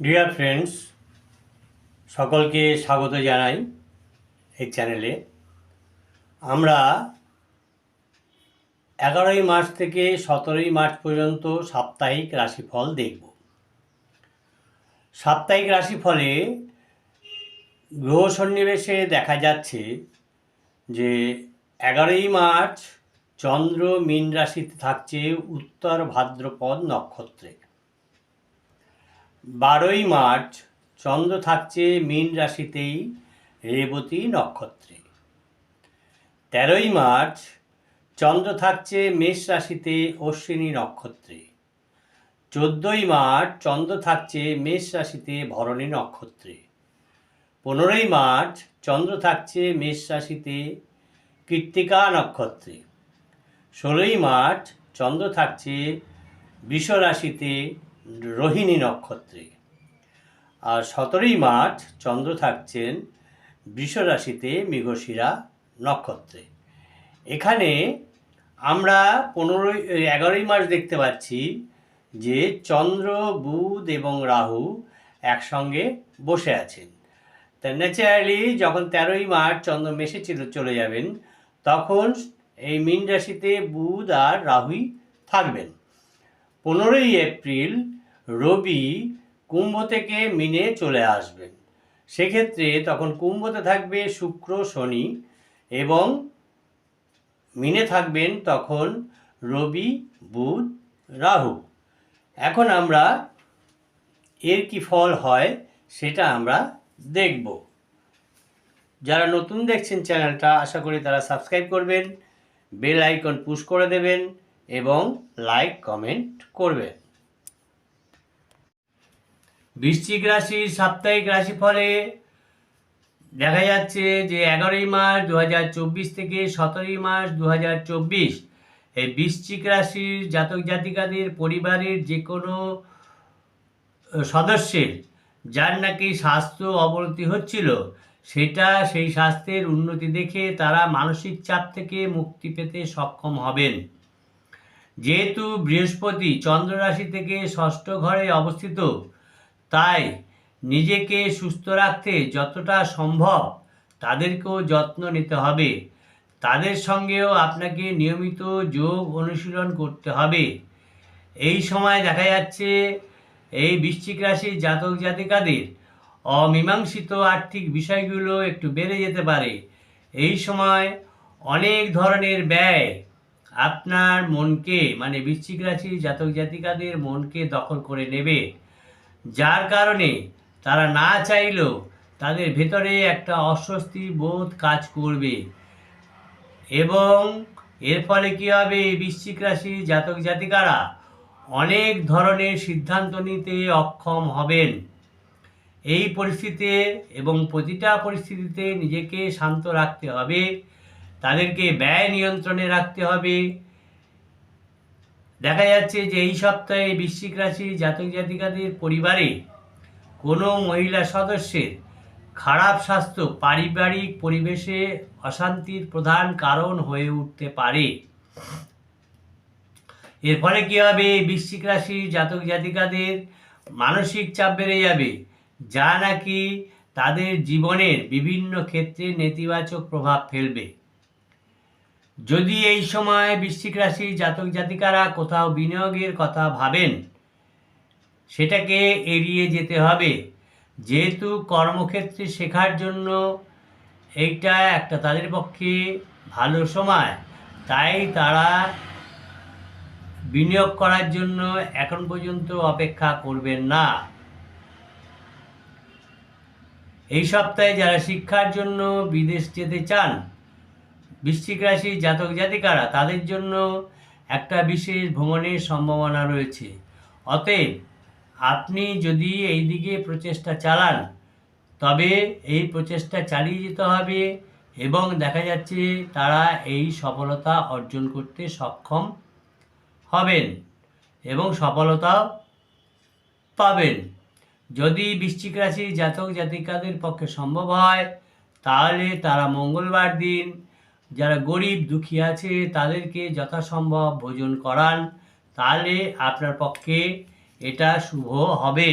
Dear friends সকলকে স্বাগত জানাই এই চ্যানেলে আমরা এগারোই মার্চ থেকে সতেরোই মার্চ পর্যন্ত সাপ্তাহিক রাশিফল দেখব। সাপ্তাহিক রাশিফলে গ্রহ সন্নিবেশে দেখা যাচ্ছে যে এগারোই মার্চ চন্দ্র মীন রাশিতে থাকছে উত্তর ভাদ্রপদ নক্ষত্রে। বারোই মার্চ, চন্দ্র থাকছে মীন রাশিতেই, রেবতী নক্ষত্রে। তেরোই মার্চ, চন্দ্র থাকছে মেষ রাশিতে, অশ্বিনী নক্ষত্রে। চোদ্দোই মার্চ, চন্দ্র থাকছে মেষ রাশিতে, ভরণী নক্ষত্রে। পনেরোই মার্চ, চন্দ্র থাকছে মেষ রাশিতে, কৃত্তিকা নক্ষত্রে। ষোলোই মার্চ, চন্দ্র থাকছে বৃষ রাশিতে রোহিণী নক্ষত্রে। আর সতেরোই মার্চ চন্দ্র থাকছেন বৃষ রাশিতে মৃগশিরা নক্ষত্রে। এখানে আমরা পনেরোই, এগারোই মার্চ দেখতে পাচ্ছি যে চন্দ্র, বুধ এবং রাহু একসঙ্গে বসে আছেন। তা ন্যাচারালি যখন তেরোই মার্চ চন্দ্র মেসে ছিল চলে যাবেন, তখন এই মীন রাশিতে বুধ আর রাহুই থাকবেন। পনেরোই এপ্রিল রবি কুম্ভ থেকে মিনে চলে আসবেন। সেক্ষেত্রে তখন কুম্ভতে থাকবে শুক্র, শনি এবং মিনে থাকবেন তখন রবি, বুধ, রাহু। এখন আমরা এর কি ফল হয় সেটা আমরা দেখব। যারা নতুন দেখছেন চ্যানেলটা, আশা করি তারা সাবস্ক্রাইব করবেন, বেল আইকন পুশ করে দেবেন এবং লাইক, কমেন্ট করবেন বৃশ্চিক রাশির সাপ্তাহিক রাশিফলে দেখা যাচ্ছে যে এগারোই মার্চ দু হাজার চব্বিশ থেকে সতেরোই মার্চ দু হাজার চব্বিশ এই বৃশ্চিক রাশির জাতক জাতিকাদের পরিবারের যে কোনো সদস্যের যার নাকি স্বাস্থ্য অবনতি হচ্ছিল, সেটা সেই স্বাস্থ্যের উন্নতি দেখে তারা মানসিক চাপ থেকে মুক্তি পেতে সক্ষম হবেন। যেহেতু বৃহস্পতি চন্দ্র রাশি থেকে ষষ্ঠ ঘরে অবস্থিত, তাই নিজেকে সুস্থ রাখতে যতটা সম্ভব তাদেরকেও যত্ন নিতে হবে। তাদের সঙ্গেও আপনাকে নিয়মিত যোগ অনুশীলন করতে হবে। এই সময় দেখা যাচ্ছে, এই বৃশ্চিক রাশির জাতক জাতিকাদের অমীমাংসিত আর্থিক বিষয়গুলো একটু বেড়ে যেতে পারে। এই সময় অনেক ধরনের ব্যয় আপনার মনকে মানে বৃশ্চিক রাশির জাতক জাতিকাদের মনকে দখল করে নেবে। যার কারণে তারা না চাইলেও তাদের ভেতরে একটা অস্বস্তি বোধ কাজ করবে। এবং এর ফলে কী হবে? বৃশ্চিক রাশির জাতক জাতিকারা অনেক ধরনের সিদ্ধান্ত নিতে অক্ষম হবেন। এই পরিস্থিতিতে এবং প্রতিটা পরিস্থিতিতে নিজেকে শান্ত রাখতে হবে। তাদেরকে ব্যয় নিয়ন্ত্রণে রাখতে হবে। দেখা যাচ্ছে যে এই সপ্তাহে বৃশ্চিক রাশির জাতক জাতিকাদের পরিবারে কোনো মহিলা সদস্যের খারাপ স্বাস্থ্য, পারিবারিক পরিবেশে অশান্তির প্রধান কারণ হয়ে উঠতে পারে। এর ফলে কী হবে? বৃশ্চিক রাশির জাতক জাতিকাদের মানসিক চাপ বেড়ে যাবে, যা নাকি তাদের জীবনের বিভিন্ন ক্ষেত্রে নেতিবাচক প্রভাব ফেলবে। যদি এই সময় বৃশ্চিক রাশির জাতক জাতিকারা কোথাও বিনিয়োগের কথা ভাবেন, সেটাকে এড়িয়ে যেতে হবে। যেহেতু কর্মক্ষেত্রে শেখার জন্য এইটা একটা তাদের পক্ষে ভালো সময়। তাই তারা বিনিয়োগ করার জন্য এখন পর্যন্ত অপেক্ষা করবেন না। এই সপ্তাহে যারা শিক্ষার জন্য বিদেশ যেতে চান বৃশ্চিক রাশির জাতক জাতিকারা তাদের জন্য একটা বিশেষ ভ্রমণের সম্ভাবনা রয়েছে। অতএব আপনি যদি এই দিকে প্রচেষ্টা চালান, তবে এই প্রচেষ্টা চালিয়ে যেতে হবে এবং দেখা যাচ্ছে তারা এই সফলতা অর্জন করতে সক্ষম হবেন এবং সফলতা পাবেন। যদি বৃশ্চিক রাশির জাতক জাতিকাদের পক্ষে সম্ভব হয়, তাহলে তারা মঙ্গলবার দিন যারা গরিব দুঃখী আছে তাদেরকে যথাসম্ভব ভোজন করান। তাহলে আপনার পক্ষে এটা শুভ হবে।